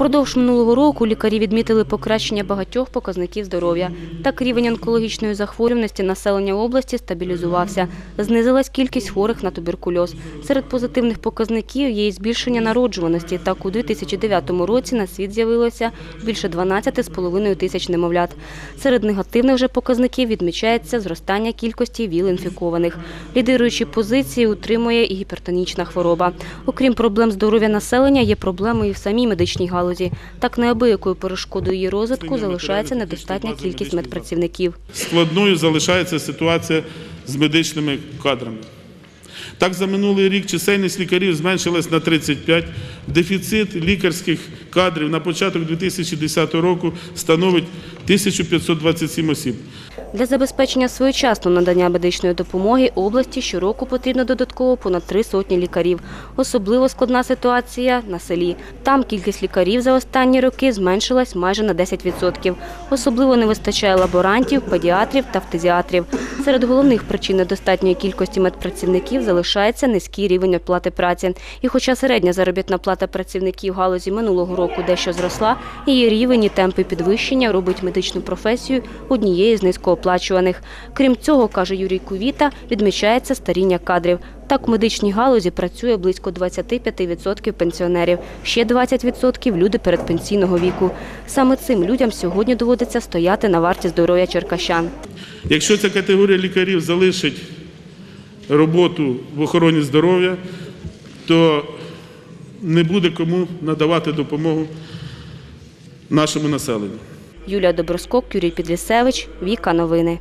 Впродовж минулого року лікарі відмітили покращення багатьох показників здоров'я. Так рівень онкологічної захворюваності населення області стабілізувався. Знизилась кількість хворих на туберкульоз. Серед позитивних показників є і збільшення народжуваності. Так у 2009 році на світ з'явилося більше 12,5 тисяч немовлят. Серед негативних же показників відмічається зростання кількості ВІЛ-інфікованих. Лідируючі позиції утримує і гіпертонічна хвороба. Окрім проблем здоров'я населення, є проблеми і в самій медичній галузі. Так неабиякою перешкодою її розвитку залишається недостатня кількість медпрацівників. Складною залишається ситуація з медичними кадрами. Так, за минулий рік чисельність лікарів зменшилась на 35. Дефіцит лікарських кадрів на початок 2010 року становить 1527 осіб. Для забезпечення своєчасного надання медичної допомоги області щороку потрібно додатково понад три сотні лікарів. Особливо складна ситуація на селі. Там кількість лікарів за останні роки зменшилась майже на 10%. Особливо не вистачає лаборантів, педіатрів та фтизіатрів. Серед головних причин недостатньої кількості медпрацівників залишається низький рівень оплати праці. І хоча середня заробітна плата працівників галузі минулого року дещо зросла, її рівень і темпи підвищення робить медичну професію однією з низькооплачуваних. Крім цього, каже Юрій Кувіта, відмічається старіння кадрів. Так, у медичній галузі працює близько 25% пенсіонерів, ще 20% – люди передпенсійного віку. Саме цим людям сьогодні доводиться стояти на варті здоров'я черкащан. Якщо ця категорія лікарів залишить роботу в охороні здоров'я, то не буде кому надавати допомогу нашому населенню. Юлія Доброскок, Юрій Підлісевич, Віка Новини.